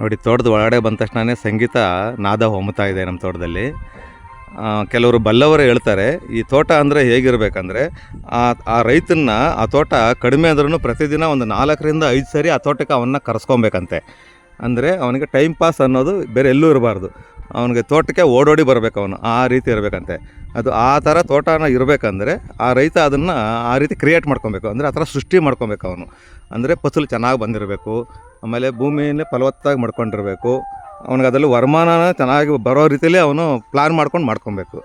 ನೋಡಿ, ತೋಟದ ಒಳಗಡೆ ಬಂದ ತಕ್ಷಣನೇ ಸಂಗೀತ ನಾದ ಹೊಮ್ತಾ ಇದೆ ನಮ್ಮ ತೋಟದಲ್ಲಿ. ಕೆಲವರು ಬಲ್ಲವರು ಹೇಳ್ತಾರೆ, ಈ ತೋಟ ಅಂದರೆ ಹೇಗಿರಬೇಕಂದ್ರೆ, ಆ ಆ ರೈತನ್ನ, ಆ ತೋಟ ಕಡಿಮೆ ಅಂದ್ರೂ ಪ್ರತಿದಿನ ಒಂದು ನಾಲ್ಕರಿಂದ ಐದು ಸರಿ ಆ ತೋಟಕ್ಕೆ ಅವನ್ನ ಕರೆಸ್ಕೊಬೇಕಂತೆ. ಅಂದರೆ ಅವನಿಗೆ ಟೈಮ್ ಪಾಸ್ ಅನ್ನೋದು ಬೇರೆ ಎಲ್ಲೂ ಇರಬಾರ್ದು. ಅವನಿಗೆ ತೋಟಕ್ಕೆ ಓಡೋಡಿ ಬರಬೇಕು ಅವನು, ಆ ರೀತಿ ಇರಬೇಕಂತೆ. ಅದು ಆ ಥರ ತೋಟನ ಇರಬೇಕಂದ್ರೆ, ಆ ರೈತ ಅದನ್ನು ಆ ರೀತಿ ಕ್ರಿಯೇಟ್ ಮಾಡ್ಕೊಬೇಕು. ಅಂದರೆ ಆ ಥರ ಸೃಷ್ಟಿ ಮಾಡ್ಕೊಬೇಕು ಅವನು. ಅಂದರೆ ಫಸಲು ಚೆನ್ನಾಗಿ ಬಂದಿರಬೇಕು. ಆಮೇಲೆ ಭೂಮಿಯಲ್ಲಿ ಫಲವತ್ತಾಗಿ ಮಾಡ್ಕೊಂಡಿರಬೇಕು. ಅವನಿಗೆ ಅದರಲ್ಲಿ ವರಮಾನನ ಚೆನ್ನಾಗಿ ಬರೋ ರೀತಿಯಲ್ಲಿ ಅವನು ಪ್ಲ್ಯಾನ್ ಮಾಡ್ಕೊಂಡು ಮಾಡ್ಕೊಬೇಕು.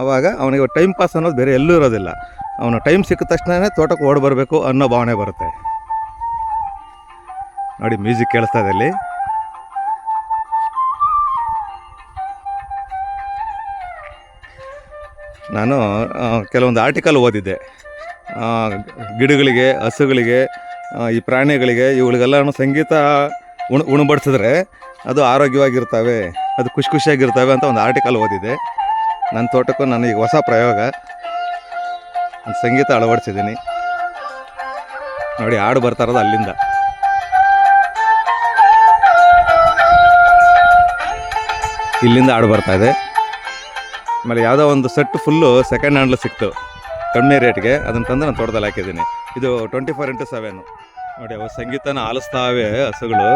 ಆವಾಗ ಅವನಿಗೆ ಟೈಮ್ ಪಾಸ್ ಅನ್ನೋದು ಬೇರೆ ಎಲ್ಲೂ ಇರೋದಿಲ್ಲ. ಅವನು ಟೈಮ್ ಸಿಕ್ಕ ತಕ್ಷಣವೇ ತೋಟಕ್ಕೆ ಓಡಿ ಬರಬೇಕು ಅನ್ನೋ ಭಾವನೆ ಬರುತ್ತೆ. ನೋಡಿ ಮ್ಯೂಸಿಕ್ ಕೇಳಿಸ್ತಾ ಇದೆ ಅಲ್ಲಿ. ನಾನು ಕೆಲವೊಂದು ಆರ್ಟಿಕಲ್ ಓದಿದ್ದೆ. ಗಿಡಗಳಿಗೆ, ಹಸುಗಳಿಗೆ ಈ ಪ್ರಾಣಿಗಳಿಗೆ ಇವುಗಳಿಗೆಲ್ಲ ಸಂಗೀತ ಉಣ, ಉಣಬಡಿಸಿದ್ರೆ ಅದು ಆರೋಗ್ಯವಾಗಿರ್ತವೆ, ಅದು ಖುಷಿ ಖುಷಿಯಾಗಿರ್ತವೆ ಅಂತ ಒಂದು ಆರ್ಟಿಕಲ್ ಓದಿದೆ. ನನ್ನ ತೋಟಕ್ಕೂ ನಾನು ಈಗ ಹೊಸ ಪ್ರಯೋಗ. ಒಂದು ಸಂಗೀತ ಅಳವಡಿಸಿದ್ದೀನಿ. ನೋಡಿ, ಹಾಡು ಬರ್ತಾ ಇರೋದು ಅಲ್ಲಿಂದ. ಇಲ್ಲಿಂದ ಹಾಡು ಬರ್ತಾ ಇದೆ. ಆಮೇಲೆ ಯಾವುದೋ ಒಂದು ಸೆಟ್ ಫುಲ್ಲು ಸೆಕೆಂಡ್ ಹ್ಯಾಂಡ್ಲು ಸಿಕ್ತು. ಕಡಿಮೆ ರೇಟ್ಗೆ ಅದನ್ನು ತಂದು ನಾನು ತೋಟದಲ್ಲಿ ಹಾಕಿದ್ದೀನಿ. ಇದು ಟ್ವೆಂಟಿ ಫೋರ್ ಇಂಟು ಸೆವೆನ್ ನೋಡಿ, ಅವ ಸಂಗೀತನ ಆಲಿಸ್ತಾವೆ ಹಸುಗಳು.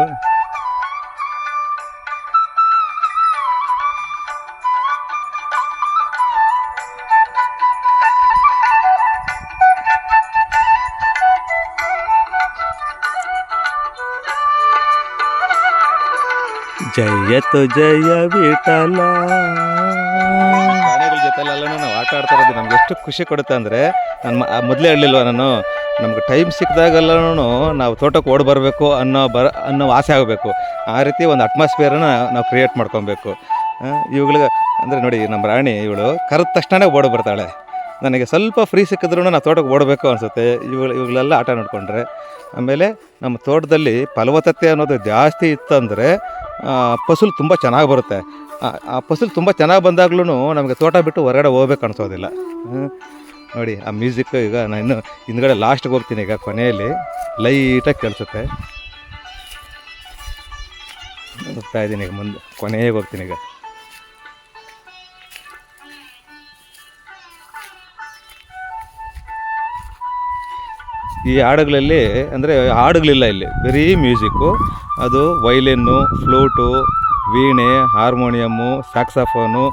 ಜಯತು ಜಯ ವಿಠಲ. ಪ್ರಾಣಿಗಳ ಜೊತೆಲೆಲ್ಲ ನಾವು ಆಟ ಆಡ್ತಾ ಇರೋದು ನಮ್ಗೆ ಎಷ್ಟು ಖುಷಿ ಕೊಡುತ್ತೆ ಅಂದರೆ ನಾನು ಮೊದಲೇ ಹೇಳಲಿಲ್ವ ನಾನು? ನಮ್ಗೆ ಟೈಮ್ ಸಿಕ್ಕಿದಾಗೆಲ್ಲನೂ ನಾವು ತೋಟಕ್ಕೆ ಓಡಿ ಬರಬೇಕು ಅನ್ನೋ ಬರ ಅನ್ನೋ ಆಸೆ ಆಗಬೇಕು. ಆ ರೀತಿ ಒಂದು ಅಟ್ಮಾಸ್ಫಿಯರನ್ನ ನಾವು ಕ್ರಿಯೇಟ್ ಮಾಡ್ಕೊಬೇಕು. ಇವುಗಳಿಗೆ ಅಂದರೆ ನೋಡಿ ನಮ್ಮ ರಾಣಿ ಇವಳು ಕರೆದ ತಕ್ಷಣ ಓಡಿ ಬರ್ತಾಳೆ. ನನಗೆ ಸ್ವಲ್ಪ ಫ್ರೀ ಸಿಕ್ಕಿದ್ರೂ ನಾವು ತೋಟಕ್ಕೆ ಓಡಬೇಕು ಅನಿಸುತ್ತೆ. ಇವುಗಳು ಇವುಗಳೆಲ್ಲ ಆಟ ನೋಡಿಕೊಂಡ್ರೆ. ಆಮೇಲೆ ನಮ್ಮ ತೋಟದಲ್ಲಿ ಫಲವತ್ತತೆ ಅನ್ನೋದು ಜಾಸ್ತಿ ಇತ್ತಂದರೆ ಫಸಲು ತುಂಬ ಚೆನ್ನಾಗಿ ಬರುತ್ತೆ. ಆ- ಫಸಲು ತುಂಬ ಚೆನ್ನಾಗಿ ಬಂದಾಗ್ಲೂ ನಮಗೆ ತೋಟ ಬಿಟ್ಟು ಹೊರಗಡೆ ಹೋಗ್ಬೇಕು ಅನಿಸೋದಿಲ್ಲ. ನೋಡಿ, ಆ ಮ್ಯೂಸಿಕ್ ಈಗ ನಾನು ಇನ್ನು ಹಿಂದ್ಗಡೆ ಲಾಸ್ಟ್ಗೆ ಹೋಗ್ತೀನಿ ಈಗ ಕೊನೆಯಲ್ಲಿ. ಲೈಟಾಗಿ ಕೇಳಿಸುತ್ತೆ. ಹೋಗ್ತಾ ಇದ್ದೀನಿ ಈಗ ಮುಂದೆ. ಕೊನೆಗೆ ಹೋಗ್ತೀನಿ ಈಗ. ಈ ಹಾಡುಗಳಲ್ಲಿ ಅಂದರೆ ಹಾಡುಗಳಿಲ್ಲ ಇಲ್ಲಿ. ಬರೀ ಮ್ಯೂಸಿಕ್ಕು ಅದು ವೈಲಿನ್ನು ಫ್ಲೂಟು ವೀಣೆ ಹಾರ್ಮೋನಿಯಮ್ಮು ಸ್ಯಾಕ್ಸಫೋನು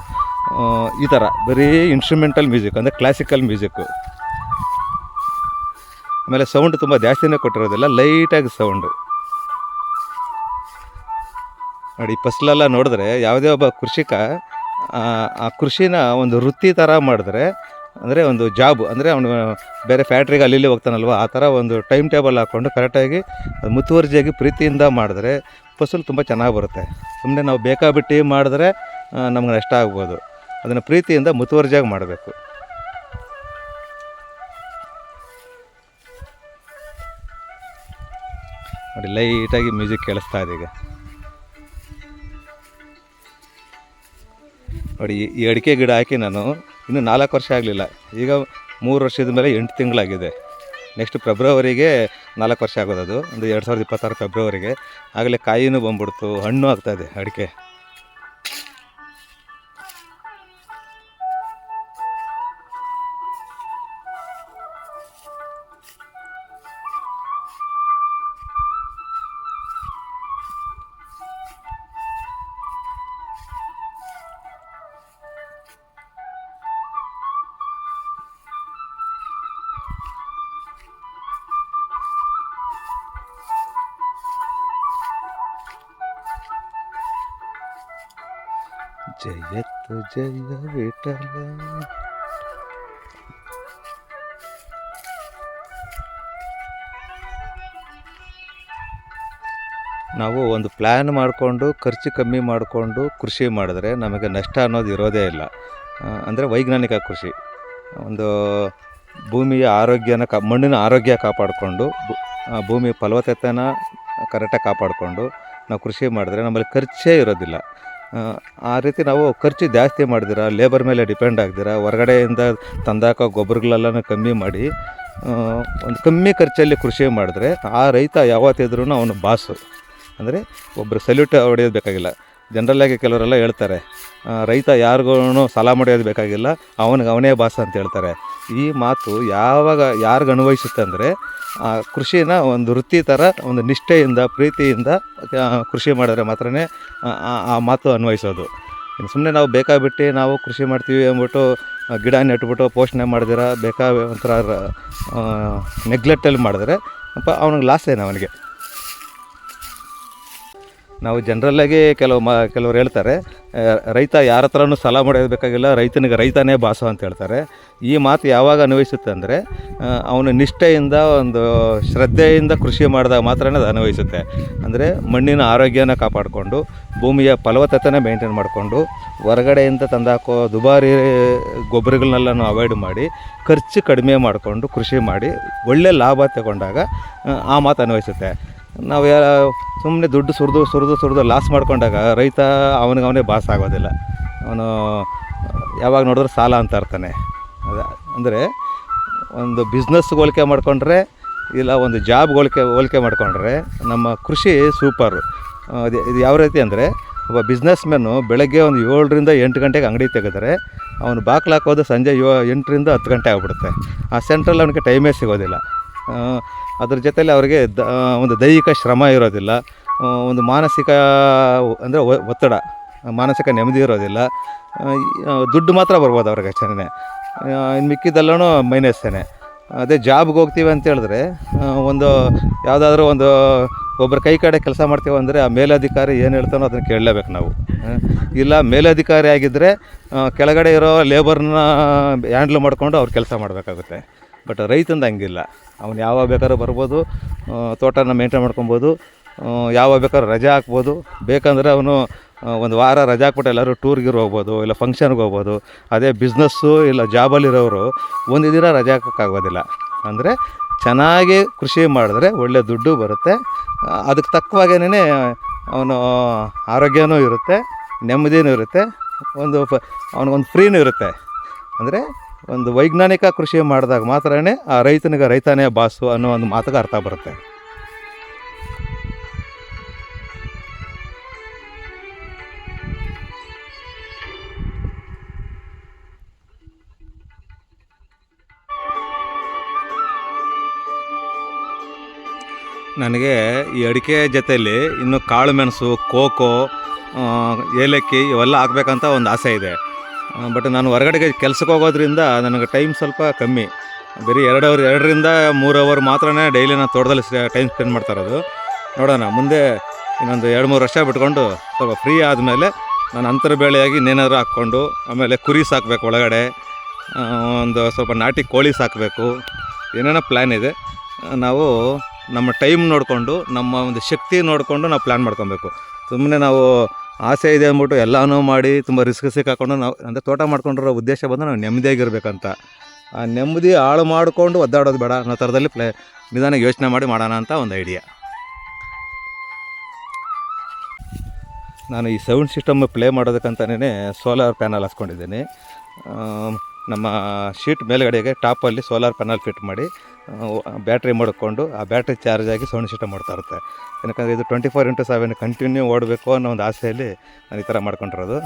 ಈ ಥರ ಬರೀ ಇನ್ಸ್ಟ್ರೂಮೆಂಟಲ್ ಮ್ಯೂಸಿಕ್ ಅಂದರೆ ಕ್ಲಾಸಿಕಲ್ ಮ್ಯೂಸಿಕ್ಕು ಆಮೇಲೆ ಸೌಂಡ್ ತುಂಬ ಜಾಸ್ತಿನೇ ಕೊಟ್ಟಿರೋದಿಲ್ಲ ಲೈಟಾಗಿ ಸೌಂಡು ನೋಡಿ ಫಸ್ಲೆಲ್ಲ ನೋಡಿದ್ರೆ ಯಾವುದೇ ಒಬ್ಬ ಕೃಷಿಕ ಆ, ಕೃಷಿನ ಒಂದು ವೃತ್ತಿ ಥರ ಮಾಡಿದ್ರೆ ಅಂದರೆ ಒಂದು ಜಾಬ್ ಅಂದರೆ ಅವನು ಬೇರೆ ಫ್ಯಾಕ್ಟ್ರಿಗೆ ಅಲ್ಲಿ ಹೋಗ್ತಾನಲ್ವ ಆ ಥರ ಒಂದು ಟೈಮ್ ಟೇಬಲ್ ಹಾಕ್ಕೊಂಡು ಕರೆಕ್ಟಾಗಿ ಮುತುವರ್ಜಿಯಾಗಿ ಪ್ರೀತಿಯಿಂದ ಮಾಡಿದ್ರೆ ಫಸಲು ತುಂಬ ಚೆನ್ನಾಗಿ ಬರುತ್ತೆ. ಸುಮ್ಮನೆ ನಾವು ಬೇಕಾಬಿಟ್ಟು ಮಾಡಿದ್ರೆ ನಮ್ಗೆ ನಷ್ಟ ಆಗ್ಬೋದು. ಅದನ್ನು ಪ್ರೀತಿಯಿಂದ ಮುತುವರ್ಜಿಯಾಗಿ ಮಾಡಬೇಕು. ನೋಡಿ, ಲೈಟಾಗಿ ಮ್ಯೂಸಿಕ್ ಕೇಳಿಸ್ತಾ ಇದೆ ಈಗ. ನೋಡಿ, ಈ- ಅಡಿಕೆ ಗಿಡ ಹಾಕಿ ನಾನು ಇನ್ನೂ ನಾಲ್ಕು ವರ್ಷ ಆಗಲಿಲ್ಲ. ಈಗ ಮೂರು ವರ್ಷದ ಮೇಲೆ ಎಂಟು ತಿಂಗಳಾಗಿದೆ. ನೆಕ್ಸ್ಟ್ ಫೆಬ್ರವರಿಗೆ ನಾಲ್ಕು ವರ್ಷ ಆಗೋದು ಅದು ಒಂದು ಎರಡು ಸಾವಿರದ ಇಪ್ಪತ್ತಾರು ಫೆಬ್ರವರಿಗೆ ಆಗಲೇ ಕಾಯಿನೂ ಬಂದ್ಬಿಡ್ತು, ಹಣ್ಣು ಆಗ್ತಾಯಿದೆ ಅಡಿಕೆ. ಜಯತ್ತು ಜಯ ವಿಠಲ. ನಾವು ಒಂದು ಪ್ಲ್ಯಾನ್ ಮಾಡಿಕೊಂಡು, ಖರ್ಚು ಕಮ್ಮಿ ಮಾಡಿಕೊಂಡು ಕೃಷಿ ಮಾಡಿದ್ರೆ ನಮಗೆ ನಷ್ಟ ಅನ್ನೋದು ಇರೋದೇ ಇಲ್ಲ. ಅಂದರೆ ವೈಜ್ಞಾನಿಕ ಕೃಷಿ. ಒಂದು ಭೂಮಿಯ ಆರೋಗ್ಯನ ಕಾ, ಮಣ್ಣಿನ ಆರೋಗ್ಯ ಕಾಪಾಡಿಕೊಂಡು ಭೂಮಿ ಫಲವತ್ತತೆನ ಕರೆಕ್ಟಾಗಿ ಕಾಪಾಡಿಕೊಂಡು ನಾವು ಕೃಷಿ ಮಾಡಿದ್ರೆ ನಮ್ಮಲ್ಲಿ ಖರ್ಚೇ ಇರೋದಿಲ್ಲ. ಆ, ರೀತಿ ನಾವು ಖರ್ಚು ಜಾಸ್ತಿ ಮಾಡಿದಿರ ಲೇಬರ್ ಮೇಲೆ ಡಿಪೆಂಡ್ ಆಗ್ದಿರ ಹೊರಗಡೆಯಿಂದ ತಂದಾಕ ಗೊಬ್ಬರಗಳೆಲ್ಲನೂ ಕಮ್ಮಿ ಮಾಡಿ ಒಂದು ಕಮ್ಮಿ ಖರ್ಚಲ್ಲಿ ಕೃಷಿ ಮಾಡಿದ್ರೆ ಆ ರೈತ ಯಾವತ್ತಿದ್ರೂ ಅವನು ಬಾಸು ಅಂದರೆ ಒಬ್ಬರು ಸಲ್ಯೂಟ್ ಹೊಡೆಯೋದು ಬೇಕಾಗಿಲ್ಲ ಜನರಲ್ಲಾಗಿ ಕೆಲವರೆಲ್ಲ ಹೇಳ್ತಾರೆ ರೈತ ಯಾರಿಗೂ ಸಾಲ ಮಾಡೋದು ಬೇಕಾಗಿಲ್ಲ, ಅವನಿಗೆ ಅವನೇ ಬಾಸ ಅಂತ ಹೇಳ್ತಾರೆ. ಈ ಮಾತು ಯಾವಾಗ ಯಾರಿಗೆ ಅನ್ವಯಿಸುತ್ತೆ ಅಂದರೆ ಕೃಷಿನ ಒಂದು ವೃತ್ತಿ ಥರ ಒಂದು ನಿಷ್ಠೆಯಿಂದ, ಪ್ರೀತಿಯಿಂದ ಕೃಷಿ ಮಾಡಿದ್ರೆ ಆ- ಆ ಮಾತು ಅನ್ವಯಿಸೋದು. ಸುಮ್ಮನೆ ನಾವು ಬೇಕಾಬಿಟ್ಟು ನಾವು ಕೃಷಿ ಮಾಡ್ತೀವಿ ಅಂದ್ಬಿಟ್ಟು ಗಿಡ ನೆಟ್ಬಿಟ್ಟು ಪೋಷಣೆ ಮಾಡಿದಿರ, ಬೇಕಾ ಒಂಥರ ನೆಗ್ಲೆಕ್ಟಲ್ಲಿ ಮಾಡಿದ್ರೆ, ಅಪ್ಪ, ಅವ್ನಿಗೆ ಲಾಸ್ ಏನು ಅವನಿಗೆ? ನಾವು ಜನರಲ್ಲಾಗಿ ಕೆಲವು ಮ, ಕೆಲವ್ರು ಹೇಳ್ತಾರೆ ರೈತ ಯಾರ ಹತ್ರನೂ ಸಾಲ ಮಾಡಬೇಕಾಗಿಲ್ಲ ಬೇಕಾಗಿಲ್ಲ ರೈತನಿಗೆ ರೈತನೇ ಬಾಸು ಅಂತ ಹೇಳ್ತಾರೆ. ಈ ಮಾತು ಯಾವಾಗ ಅನ್ವಯಿಸುತ್ತೆ ಅಂದರೆ ಅವನು ನಿಷ್ಠೆಯಿಂದ ಒಂದು ಶ್ರದ್ಧೆಯಿಂದ ಕೃಷಿ ಮಾಡಿದಾಗ ಮಾತ್ರ ಅದು ಅನ್ವಯಿಸುತ್ತೆ. ಅಂದರೆ ಮಣ್ಣಿನ ಆರೋಗ್ಯನ ಕಾಪಾಡಿಕೊಂಡು, ಭೂಮಿಯ ಫಲವತ್ತತೆನ ಮೇಂಟೈನ್ ಮಾಡಿಕೊಂಡು, ಹೊರಗಡೆಯಿಂದ ತಂದಾಕೋ ದುಬಾರಿ ಗೊಬ್ಬರಗಳನ್ನೆಲ್ಲನೂ ಅವಾಯ್ಡ್ ಮಾಡಿ, ಖರ್ಚು ಕಡಿಮೆ ಮಾಡಿಕೊಂಡು ಕೃಷಿ ಮಾಡಿ, ಒಳ್ಳೆ ಲಾಭ ತಗೊಂಡಾಗ ಆ ಮಾತು ಅನ್ವಯಿಸುತ್ತೆ. ನಾವು ಯಾ ಸುಮ್ಮನೆ ದುಡ್ಡು ಸುರಿದು ಸುರಿದು ಸುರಿದು ಲಾಸ್ ಮಾಡ್ಕೊಂಡಾಗ ರೈತ ಅವನಿಗೆ ಅವನೇ ಬಾಸ್ ಆಗೋದಿಲ್ಲ. ಅವನು, ಯಾವಾಗ ನೋಡಿದ್ರೆ ಸಾಲ ಅಂತ ಇರ್ತಾನೆ ಅದು ಅಂದರೆ ಒಂದು ಬಿಸ್ನೆಸ್ ಹೋಲಿಕೆ ಮಾಡಿಕೊಂಡ್ರೆ ಇಲ್ಲ ಒಂದು ಜಾಬ್ ಹೋಲಿಕೆ ಹೋಲಿಕೆ ಮಾಡಿಕೊಂಡ್ರೆ ನಮ್ಮ ಕೃಷಿ ಸೂಪರು ಅದು ಇದು ಯಾವ ರೀತಿ ಅಂದರೆ ಒಬ್ಬ ಬಿಸ್ನೆಸ್ ಮ್ಯಾನು ಬೆಳಗ್ಗೆ ಒಂದು ಏಳರಿಂದ ಎಂಟು ಗಂಟೆಗೆ ಅಂಗಡಿ ತೆಗೆದರೆ ಅವನು ಬಾಕ್ಲು ಹಾಕೋದು ಸಂಜೆ ಯೋ ಎಂಟರಿಂದ ಹತ್ತು ಗಂಟೆ ಆಗಿಬಿಡುತ್ತೆ. ಆ ಸೆಂಟ್ರಲ್ಲಿ ಅವನಿಗೆ ಟೈಮೇ ಸಿಗೋದಿಲ್ಲ. ಅದ್ರ ಜೊತೆಯಲ್ಲಿ ಅವರಿಗೆ ದ ಒಂದು ದೈಹಿಕ ಶ್ರಮ ಇರೋದಿಲ್ಲ. ಒಂದು ಮಾನಸಿಕ ಅಂದರೆ ಒತ್ತಡ, ಮಾನಸಿಕ ನೆಮ್ಮದಿ ಇರೋದಿಲ್ಲ. ದುಡ್ಡು ಮಾತ್ರ ಬರ್ಬೋದು ಅವ್ರಿಗೆ ಅಷ್ಟೇ ಇನ್ನು ಮಿಕ್ಕಿದ್ದೆಲ್ಲೂ ಮೈನಸ್ತೇನೆ ಅದೇ ಜಾಬ್ಗೆ ಹೋಗ್ತೀವಿ ಅಂತ ಹೇಳಿದ್ರೆ ಒಂದು ಯಾವುದಾದ್ರೂ ಒಂದು ಒಬ್ಬರ ಕೈ ಕಡೆ ಕೆಲಸ ಮಾಡ್ತೀವಿ ಅಂದರೆ ಆ ಮೇಲಧಿಕಾರಿ ಏನು ಹೇಳ್ತಾನೋ ಅದನ್ನು ಕೇಳಲೇಬೇಕು ನಾವು. ಇಲ್ಲ ಮೇಲಧಿಕಾರಿ ಆಗಿದ್ದರೆ ಕೆಳಗಡೆ ಇರೋ ಲೇಬರ್ನ ಹ್ಯಾಂಡ್ಲ್ ಮಾಡಿಕೊಂಡು ಅವ್ರು ಕೆಲಸ ಮಾಡಬೇಕಾಗುತ್ತೆ. ಬಟ್ ರೈತಂದು ಹಂಗಿಲ್ಲ. ಅವ್ನು ಯಾವಾಗ ಬೇಕಾದ್ರೂ ಬರ್ಬೋದು ತೋಟನ ಮೇಂಟೈನ್ ಮಾಡ್ಕೊಬೋದು ಯಾವಾಗ ಬೇಕಾದ್ರೂ ರಜೆ ಹಾಕ್ಬೋದು. ಬೇಕಂದರೆ ಅವನು ಒಂದು ವಾರ ರಜೆ ಹಾಕ್ಬಿಟ್ಟು ಎಲ್ಲರೂ ಟೂರ್ಗಿರ್ ಹೋಗ್ಬೋದು, ಇಲ್ಲ ಫಂಕ್ಷನ್ಗೆ ಹೋಗ್ಬೋದು. ಅದೇ ಬಿಸ್ನೆಸ್ಸು ಇಲ್ಲ ಜಾಬಲ್ಲಿರೋರು ಒಂದು ದಿನ ರಜೆ ಹಾಕೋಕ್ಕಾಗೋದಿಲ್ಲ ಅಂದರೆ ಚೆನ್ನಾಗಿ ಕೃಷಿ ಮಾಡಿದ್ರೆ ಒಳ್ಳೆ ದುಡ್ಡು ಬರುತ್ತೆ. ಅದಕ್ಕೆ ತಕ್ಕವಾಗೇನೇ ಅವನು ಆರೋಗ್ಯನೂ ಇರುತ್ತೆ, ನೆಮ್ಮದಿನೂ ಇರುತ್ತೆ, ಒಂದು ಅವನಿಗೊಂದು ಫ್ರೀನೂ ಇರುತ್ತೆ. ಅಂದರೆ ಒಂದು ವೈಜ್ಞಾನಿಕ ಕೃಷಿ ಮಾಡಿದಾಗ ಮಾತ್ರನೇ ಆ ರೈತನಿಗೆ ರೈತನೇ ಬಾಸು ಅನ್ನೋ ಒಂದು ಮಾತಿಗೆ ಅರ್ಥ ಬರುತ್ತೆ. ನನಗೆ ಈ ಅಡಿಕೆ ಜೊತೆಯಲ್ಲಿ ಇನ್ನು ಕಾಳು ಮೆಣಸು, ಕೋಕೋ ಏಲಕ್ಕಿ ಇವೆಲ್ಲ ಹಾಕ್ಬೇಕಂತ ಒಂದು ಆಸೆ ಇದೆ. ಬಟ್ ನಾನು ಹೊರಗಡೆಗೆ ಕೆಲ್ಸಕ್ಕೆ ಹೋಗೋದ್ರಿಂದ ನನಗೆ ಟೈಮ್ ಸ್ವಲ್ಪ ಕಮ್ಮಿ. ಬರೀ ಎರಡು ಅವರ್ ಎರಡರಿಂದ ಮೂರು ಅವರ್ ಮಾತ್ರನೇ ಡೈಲಿ ನಾನು ತೋಟದಲ್ಲಿ ಟೈಮ್ ಸ್ಪೆಂಡ್ ಮಾಡ್ತಾ ಇರೋದು. ನೋಡೋಣ, ಮುಂದೆ ಇನ್ನೊಂದು ಎರಡು, ಮೂರು ವರ್ಷ ಬಿಟ್ಕೊಂಡು ಸ್ವಲ್ಪ ಫ್ರೀ ಆದಮೇಲೆ ನಾನು ಅಂತರ ಬೆಳೆಯಾಗಿ ಇನ್ನೇನಾದ್ರು ಹಾಕ್ಕೊಂಡು, ಆಮೇಲೆ ಕುರಿ ಸಾಕಬೇಕು ಒಳಗಡೆ ಒಂದು ಸ್ವಲ್ಪ ನಾಟಿ ಕೋಳಿ ಸಾಕಬೇಕು. ಏನೇನೋ ಪ್ಲ್ಯಾನ್ ಇದೆ. ನಾವು ನಮ್ಮ ಟೈಮ್ ನೋಡಿಕೊಂಡು, ನಮ್ಮ ಒಂದು ಶಕ್ತಿ ನೋಡಿಕೊಂಡು ನಾವು ಪ್ಲ್ಯಾನ್ ಮಾಡ್ಕೊಬೇಕು. ಸುಮ್ಮನೆ ನಾವು ಆಸೆ ಇದೆ ಅಂದ್ಬಿಟ್ಟು ಎಲ್ಲನೂ ಮಾಡಿ ತುಂಬ ರಿಸ್ಕ್ ಸಿಕ್ಕಾಕೊಂಡು ನಾವು, ಅಂದರೆ ತೋಟ ಮಾಡ್ಕೊಂಡಿರೋ ಉದ್ದೇಶ ಬಂದು ನಾವು ನೆಮ್ಮದಿಯಾಗಿರ್ಬೇಕಂತ. ಆ ನೆಮ್ಮದಿ ಹಾಳು ಮಾಡಿಕೊಂಡು ಒದ್ದಾಡೋದು ಬೇಡ, ಅನ್ನೋ ಥರದಲ್ಲಿ ಪ್ಲೇ ನಿಧಾನ ಯೋಚನೆ ಮಾಡಿ ಮಾಡೋಣ ಅಂತ ಒಂದು ಐಡಿಯಾ ನಾನು ಈ ಸೌಂಡ್ ಸಿಸ್ಟಮ್ ಪ್ಲೇ ಮಾಡೋದಕ್ಕಂತಲೇ ಸೋಲಾರ್ ಪ್ಯಾನಲ್ ಹಾಸ್ಕೊಂಡಿದ್ದೀನಿ. ನಮ್ಮ ಶೀಟ್ ಮೇಲುಗಡೆಗೆ ಟಾಪಲ್ಲಿ ಸೋಲಾರ್ ಪ್ಯಾನಲ್ ಫಿಟ್ ಮಾಡಿ ಬ್ಯಾಟ್ರಿ ಮಡ್ಕೊಂಡು ಆ ಬ್ಯಾಟ್ರಿ ಚಾರ್ಜ್ ಆಗಿ ಸೌಂಡ್ ಸಿಸ್ಟಮ್ ಮಾಡ್ತಾ ಇರುತ್ತೆ. ಯಾಕಂದರೆ ಇದು twenty four into seven continue ಓಡಬೇಕು ಅನ್ನೋ ಒಂದು ಆಸೆಯಲ್ಲಿ ನಾನು ಈ ಥರ ಮಾಡ್ಕೊಂಡಿರೋದು.